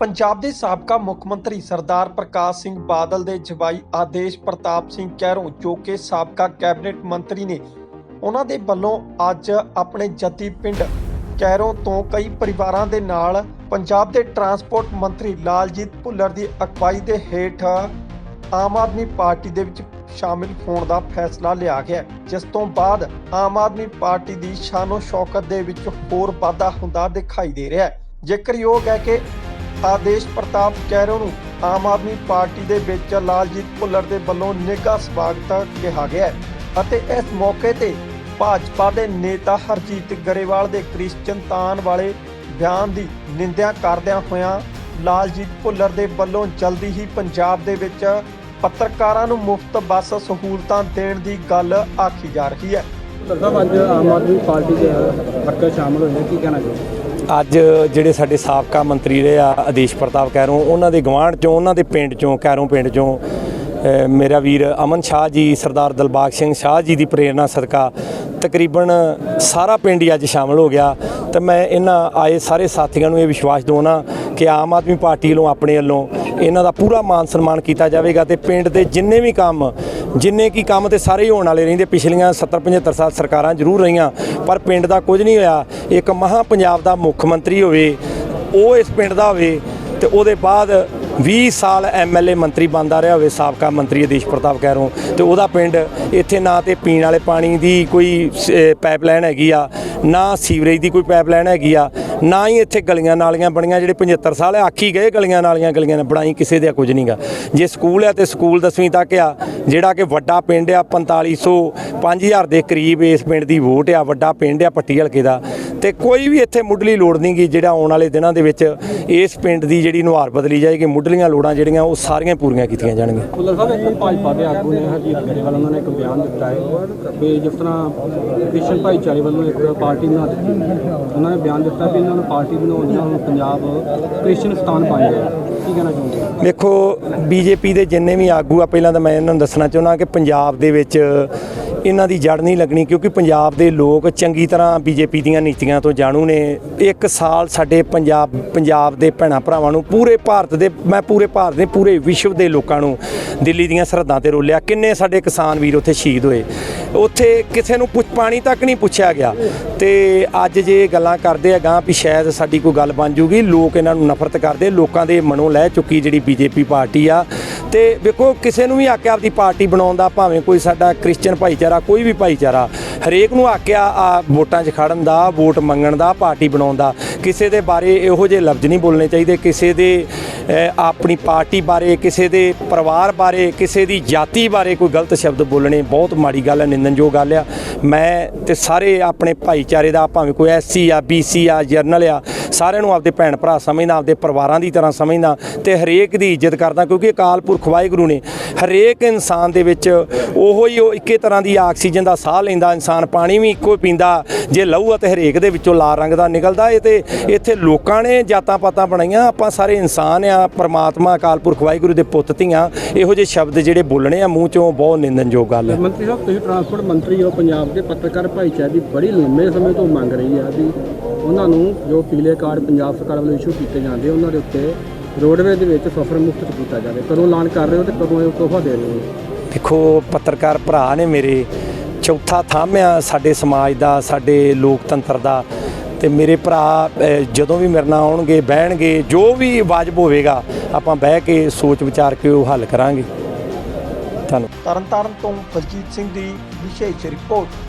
ਪੰਜਾਬ ਦੇ ਸਾਬਕਾ ਮੁੱਖ ਮੰਤਰੀ ਸਰਦਾਰ ਪ੍ਰਕਾਸ਼ ਸਿੰਘ ਬਾਦਲ ਦੇ ਜਵਾਈ ਆਦੇਸ਼ ਪ੍ਰਤਾਪ ਸਿੰਘ ਕੈਰੋਂ, ਜੋ ਕਿ ਸਾਬਕਾ ਕੈਬਨਿਟ ਮੰਤਰੀ ਨੇ, ਉਹਨਾਂ ਦੇ ਵੱਲੋਂ ਅੱਜ ਆਪਣੇ ਜੱਦੀ ਪਿੰਡ ਕੈਰੋਂ ਤੋਂ ਕਈ ਪਰਿਵਾਰਾਂ ਦੇ ਨਾਲ ਪੰਜਾਬ ਦੇ ਟਰਾਂਸਪੋਰਟ ਮੰਤਰੀ ਲਾਲਜੀਤ ਭੁੱਲਰ ਦੀ ਅਗਵਾਈ ਦੇ ਹੇਠ ਆਮ ਆਦਮੀ ਪਾਰਟੀ ਦੇ ਵਿੱਚ ਸ਼ਾਮਿਲ ਹੋਣ ਦਾ ਫੈਸਲਾ ਲਿਆ ਗਿਆ ਜਿਸ ਤੋਂ ਬਾਅਦ ਆਮ ਆਦਮੀ ਪਾਰਟੀ ਦੀ ਸ਼ਾਨੋ ਸ਼ੌਕਤ ਦੇ ਵਿੱਚ ਹੋਰ ਵਾਧਾ ਹੁੰਦਾ ਦਿਖਾਈ ਦੇ ਰਿਹਾ ਹੈ। ਜ਼ਿਕਰਯੋਗ ਹੈ ਕਿ ਆਦੇਸ਼ ਪ੍ਰਤਾਪ ਕੈਰੋਂ ਨੂੰ ਆਮ ਆਦਮੀ ਪਾਰਟੀ ਦੇ ਵਿੱਚ ਲਾਲਜੀਤ ਭੁੱਲਰ ਦੇ ਵੱਲੋਂ ਨਿੱਘਾ ਸਵਾਗਤ ਕਿਹਾ ਗਿਆ ਅਤੇ ਇਸ ਮੌਕੇ ਤੇ ਭਾਜਪਾ ਦੇ ਨੇਤਾ ਹਰਜੀਤ ਗਰੇਵਾਲ ਦੇ ਕ੍ਰਿਸਚਨ ਤਾਨ ਵਾਲੇ ਬਿਆਨ ਦੀ ਨਿੰਦਿਆ ਕਰਦਿਆਂ ਹੋਇਆਂ ਲਾਲਜੀਤ ਭੁੱਲਰ ਦੇ ਵੱਲੋਂ ਜਲਦੀ ਹੀ ਪੰਜਾਬ ਦੇ ਵਿੱਚ ਪੱਤਰਕਾਰਾਂ ਨੂੰ ਮੁਫਤ ਬੱਸ ਸਹੂਲਤਾਂ ਦੇਣ ਦੀ ਗੱਲ ਆਖੀ ਜਾ ਰਹੀ ਹੈ। ਸਾਹਿਬ, ਅੱਜ ਆਮ ਆਦਮੀ ਪਾਰਟੀ ਦੇ ਵਰਕਰ ਸ਼ਾਮਲ ਹੋਏ ਕੀ ਕਹਿਣਾ ਚਾਹੁੰਦੇ ਅੱਜ ਜਿਹੜੇ ਸਾਡੇ ਸਾਬਕਾ ਮੰਤਰੀ ਰਹੇ ਆ, ਆਦੇਸ਼ ਪ੍ਰਤਾਪ ਕੈਰੋਂ, ਉਹਨਾਂ ਦੇ ਗਵਾਂਢ ਚੋਂ, ਉਹਨਾਂ ਦੇ ਪਿੰਡ ਚੋਂ, ਕੈਰੋਂ ਪਿੰਡ ਚੋਂ ਮੇਰਾ ਵੀਰ ਅਮਨ ਸ਼ਾਹ ਜੀ, ਸਰਦਾਰ ਦਲਬਾਗ ਸਿੰਘ ਸ਼ਾਹ ਜੀ ਦੀ ਪ੍ਰੇਰਣਾ ਸਦਕਾ ਤਕਰੀਬਨ ਸਾਰਾ ਪਿੰਡ ਹੀ ਅੱਜ ਸ਼ਾਮਲ ਹੋ ਗਿਆ। ਤੇ ਮੈਂ ਇਹਨਾਂ ਆਏ ਸਾਰੇ ਸਾਥੀਆਂ ਨੂੰ ਇਹ ਵਿਸ਼ਵਾਸ ਦਿਵਾਉਣਾ ਕਿ ਆਮ ਆਦਮੀ ਪਾਰਟੀ ਵੱਲੋਂ ਆਪਣੇ ਵੱਲੋਂ ਇਹਨਾਂ ਦਾ ਪੂਰਾ ਮਾਨ ਸਨਮਾਨ ਕੀਤਾ ਜਾਵੇਗਾ ਤੇ ਪਿੰਡ ਦੇ ਜਿੰਨੇ ਵੀ ਕੰਮ, ਜਿੰਨੇ ਕੀ ਕੰਮ ਤੇ ਸਾਰੇ ਹੋਣ ਵਾਲੇ ਰਹਿੰਦੇ, ਪਿਛਲੀਆਂ 70 75 ਸਾਲ ਸਰਕਾਰਾਂ ਜ਼ਰੂਰ ਰਹੀਆਂ, ਪਰ ਪਿੰਡ ਦਾ ਕੁਝ ਨਹੀਂ ਹੋਇਆ। ਇੱਕ ਮਹਾ ਪੰਜਾਬ ਦਾ ਮੁੱਖ ਮੰਤਰੀ ਹੋਵੇ, ਉਹ ਇਸ ਪਿੰਡ ਦਾ ਹੋਵੇ ਤੇ ਉਹਦੇ ਬਾਅਦ 20 ਸਾਲ ਐਮਐਲਏ ਮੰਤਰੀ ਬਣਦਾ ਰਿਹਾ ਹੋਵੇ, ਸਾਬਕਾ ਮੰਤਰੀ ਆਦੇਸ਼ ਪ੍ਰਤਾਪ ਕਹਿਰੋਂ ਤੇ ਉਹਦਾ ਪਿੰਡ ਇੱਥੇ ਨਾ ਤੇ ਪੀਣ ਵਾਲੇ ਪਾਣੀ ਦੀ ਕੋਈ ਪਾਈਪਲਾਈਨ ਹੈਗੀ ਆ, ਨਾ ਸੀਵਰੇਜ ਦੀ ਕੋਈ ਪਾਈਪਲਾਈਨ ਹੈਗੀ ਆ ਨਾ ਹੀ ਇੱਥੇ ਗਲੀਆਂ ਨਾਲੀਆਂ ਬਣੀਆਂ, ਜਿਹੜੇ 75 ਸਾਲ ਆਖੀ ਗਏ ਗਲੀਆਂ ਨਾਲੀਆਂ, ਗਲੀਆਂ ਨੇ ਬਣਾਈ, ਕਿਸੇ ਦਾ ਕੁਝ ਨਹੀਂਗਾ। ਜੇ ਸਕੂਲ ਹੈ ਤੇ ਸਕੂਲ 10ਵੀਂ ਤੱਕ ਆ, ਜਿਹੜਾ ਕਿ ਵੱਡਾ ਪਿੰਡ ਆ 4500 5000 ਦੇ ਕਰੀਬ ਇਸ ਪਿੰਡ ਦੀ ਵੋਟ ਆ, ਵੱਡਾ ਪਿੰਡ ਆ, ਪੱਟੀ ਹਲਕੇ ਦਾ। ਤੇ ਕੋਈ ਵੀ ਇੱਥੇ ਮੁੱਢਲੀ ਲੋੜ ਨਹੀਂਗੀ, ਜਿਹੜਾ ਆਉਣ ਵਾਲੇ ਦਿਨਾਂ ਦੇ ਵਿੱਚ ਇਸ ਪਿੰਡ ਦੀ ਜਿਹੜੀ ਨੁਹਾਰ ਬਦਲੀ ਜਾਏਗੀ, ਮੁੱਢਲੀਆਂ ਲੋੜਾਂ ਜਿਹੜੀਆਂ, ਉਹ ਸਾਰੀਆਂ ਪੂਰੀਆਂ ਕੀਤੀਆਂ ਜਾਣਗੀਆਂ। ਭੁੱਲਰ ਸਾਹਿਬ, ਇੱਕ ਭਾਜਪਾ ਦੇ ਆਗੂ ਨੇ ਹਰਜੀਤ ਗਰੇਵਾਲ ਉਹਨਾਂ ਨੇ ਇੱਕ ਬਿਆਨ ਦਿੱਤਾ ਹੈ ਕਿ ਜਿਸ ਤਰ੍ਹਾਂ ਕ੍ਰਿਸ਼ਨ ਭਾਈਚਾਰੇ ਵੱਲੋਂ ਇੱਕ ਪਾਰਟੀ ਬਣਾ ਦਿੱਤੀ। ਉਹਨਾਂ ਨੇ ਬਿਆਨ ਦਿੱਤਾ ਕਿ ਇਹਨਾਂ ਨੂੰ ਪਾਰਟੀ ਬਣਾਉਣ ਨਾਲ ਹੁਣ ਪੰਜਾਬ ਕ੍ਰਿਸ਼ਨ ਸਥਾਨ ਬਣ ਗਿਆ। ਕੀ ਕਹਿਣਾ ਚਾਹੁੰਦੇ ਦੇਖੋ, ਬੀਜੇਪੀ ਦੇ ਜਿੰਨੇ ਵੀ ਆਗੂ ਆ, ਪਹਿਲਾਂ ਤਾਂ ਮੈਂ ਇਹਨਾਂ ਨੂੰ ਦੱਸਣਾ ਚਾਹੁੰਦਾ ਕਿ ਪੰਜਾਬ ਦੇ ਵਿੱਚ ਇਹਨਾਂ ਦੀ ਜੜ ਨਹੀਂ ਲੱਗਣੀ ਕਿਉਂਕਿ ਪੰਜਾਬ ਦੇ ਲੋਕ ਚੰਗੀ ਤਰ੍ਹਾਂ ਬੀਜੇਪੀ ਦੀਆਂ ਨੀਤੀਆਂ ਤੋਂ ਜਾਣੂ ਨੇ। ਇੱਕ ਸਾਲ ਸਾਡੇ ਪੰਜਾਬ ਪੰਜਾਬ ਦੇ ਭੈਣਾਂ ਭਰਾਵਾਂ ਨੂੰ ਪੂਰੇ ਭਾਰਤ ਦੇ, ਮੈਂ ਪੂਰੇ ਭਾਰਤ ਦੇ, ਪੂਰੇ ਵਿਸ਼ਵ ਦੇ ਲੋਕਾਂ ਨੂੰ ਦਿੱਲੀ ਦੀਆਂ ਸਰਹੱਦਾਂ ਤੇ ਰੋਲਿਆ। ਕਿੰਨੇ ਸਾਡੇ ਕਿਸਾਨ ਵੀਰ ਉੱਥੇ ਸ਼ਹੀਦ ਹੋਏ। ਉੱਥੇ ਕਿਸੇ ਨੂੰ ਪੁੱਛ, ਪਾਣੀ ਤੱਕ ਨਹੀਂ ਪੁੱਛਿਆ ਗਿਆ। ਤੇ ਅੱਜ ਜੇ ਗੱਲਾਂ ਕਰਦੇ ਆ ਗਾਂ ਵੀ ਸ਼ਾਇਦ ਸਾਡੀ ਕੋਈ ਗੱਲ ਬਣ ਜੂਗੀ, ਲੋਕ ਇਹਨਾਂ ਨੂੰ ਨਫ਼ਰਤ ਕਰਦੇ, ਲੋਕਾਂ ਦੇ ਮਨੋਂ ਲੈ ਚੁੱਕੀ ਜਿਹੜੀ ਬੀਜੇਪੀ ਪਾਰਟੀ ਆ। ਤੇ ਵੇਖੋ, ਕਿਸੇ ਨੂੰ ਵੀ ਆਕਿਆ ਆਪਦੀ ਪਾਰਟੀ ਬਣਾਉਣ ਦਾ ਭਾਵੇਂ ਕੋਈ ਸਾਡਾ ਕ੍ਰਿਸਚੀਅਨ ਭਾਈਚਾਰਾ ਕੋਈ ਵੀ ਭਾਈਚਾਰਾ, ਹਰੇਕ ਨੂੰ ਆਕਿਆ ਆ ਵੋਟਾਂ 'ਚ ਖੜਨ ਦਾ, ਵੋਟ ਮੰਗਣ ਦਾ, ਪਾਰਟੀ ਬਣਾਉਣ ਦਾ, ਕਿਸੇ ਦੇ ਬਾਰੇ ਇਹੋ ਜਿਹੇ ਲਫ਼ਜ਼ ਨਹੀਂ ਬੋਲਣੇ ਚਾਹੀਦੇ, ਕਿਸੇ ਦੇ ਆਪਣੀ ਪਾਰਟੀ ਬਾਰੇ, ਕਿਸੇ ਦੇ ਪਰਿਵਾਰ ਬਾਰੇ, ਕਿਸੇ ਦੀ ਜਾਤੀ ਬਾਰੇ ਕੋਈ ਗਲਤ ਸ਼ਬਦ ਬੋਲਣੇ, ਬਹੁਤ ਮਾੜੀ ਗੱਲ ਹੈ ਨਿੰਦਨਯੋਗ ਗੱਲ ਆ। ਮੈਂ ਤੇ ਸਾਰੇ ਆਪਣੇ ਭਾਈਚਾਰੇ ਦਾ, ਭਾਵੇਂ ਕੋਈ ਐਸਸੀ ਆ ਬੀਸੀ ਆ ਜਰਨਲ ਆ, ਸਾਰਿਆਂ ਨੂੰ ਆਪਦੇ ਭੈਣ ਭਰਾ ਸਮਝਦਾ, ਆਪਦੇ ਪਰਿਵਾਰਾਂ ਦੀ ਤਰ੍ਹਾਂ ਸਮਝਦਾ ਤੇ ਹਰੇਕ ਦੀ ਇੱਜ਼ਤ ਕਰਦਾ, ਕਿਉਂਕਿ ਅਕਾਲ ਪੁਰਖ ਵਾਹਿਗੁਰੂ ਨੇ। ਹਰੇਕ ਇਨਸਾਨ ਦੇ ਵਿੱਚ ਉਹੋ ਹੀ ਉਹ ਇੱਕੇ ਤਰ੍ਹਾਂ ਦੀ ਆਕਸੀਜਨ ਦਾ ਸਾਹ ਲੈਂਦਾ, ਇਨਸਾਨ ਪਾਣੀ ਵੀ ਇੱਕੋ ਹੀ ਪੀਂਦਾ, ਜੇ ਲਹੂ ਆ ਹਰੇਕ ਦੇ ਵਿੱਚੋਂ ਲਾਲ ਰੰਗ ਦਾ ਨਿਕਲਦਾ, ਇਹ ਤੇ ਇੱਥੇ ਲੋਕਾਂ ਨੇ ਜਾਤਾਂ ਪਾਤਾਂ ਬਣਾਈਆਂ, ਆਪਾਂ ਸਾਰੇ ਇਨਸਾਨ ਆ, ਪਰਮਾਤਮਾ, ਅਕਾਲ ਪੁਰਖ, ਵਾਹਿਗੁਰੂ ਦੇ ਪੁੱਤ, ਧੀਆਂ, ਇਹੋ ਜਿਹੇ ਸ਼ਬਦ ਜਿਹੜੇ ਬੋਲਣੇ ਆ, ਮੂੰਹ ਚੋਂ ਬਹੁਤ ਨਿੰਦਨਯੋਗ ਗੱਲ ਹੈ। ਮੰਤਰੀ ਸਾਹਿਬ, ਤੁਸੀਂ ਟਰਾਂਸਪੋਰਟ ਮੰਤਰੀ ਹੋ, ਪੰਜਾਬ ਦੇ ਪੱਤਰਕਾਰ ਭਾਈਚਾਰੇ ਦੀ ਬੜੀ ਲੰਮੇ ਸਮੇਂ ਤੋਂ ਮੰਗ ਰਹੀ ਆ ਵੀ ਉਹਨਾਂ ਨੂੰ ਜੋ ਪੀਲੇ ਕਾਰਡ ਪੰਜਾਬ ਸਰਕਾਰ ਵੱਲੋਂ ਇਸ਼ੂ ਕੀਤੇ ਜਾਂਦੇ, ਉਹਨਾਂ ਦੇ ਉੱਤੇ ਰੋਡਵੇ ਦੇ ਵਿੱਚ ਸਫ਼ਰ ਮੁਕਤ ਕੀਤਾ ਜਾਵੇ। ਕਦੋਂ ਐਲਾਨ ਕਰ ਰਹੇ ਹੋ ਤੇ ਕਦੋਂ ਇਹ ਤੋਹਫਾ ਦੇ ਰਹੇ ਹੋ? ਦੇਖੋ, ਪੱਤਰਕਾਰ ਭਰਾ ਨੇ ਮੇਰੇ ਚੌਥਾ ਥੰਮ ਆ ਸਾਡੇ ਸਮਾਜ ਦਾ, ਸਾਡੇ ਲੋਕਤੰਤਰ ਦਾ। ਤੇ ਮੇਰੇ ਭਰਾ ਜਦੋਂ ਵੀ ਮੇਰੇ ਨਾਲ ਆਉਣਗੇ, ਬਹਿਣਗੇ, ਜੋ ਵੀ ਵਾਜਬ ਹੋਵੇਗਾ, ਆਪਾਂ ਬਹਿ ਕੇ ਸੋਚ ਵਿਚਾਰ ਕੇ ਉਹ ਹੱਲ ਕਰਾਂਗੇ। ਧੰਨਵਾਦ। ਤਰਨਤਾਰਨ ਤੋਂ ਫਰਜੀਤ ਸਿੰਘ ਦੀ ਵਿਸ਼ੇਸ਼ ਰਿਪੋਰਟ।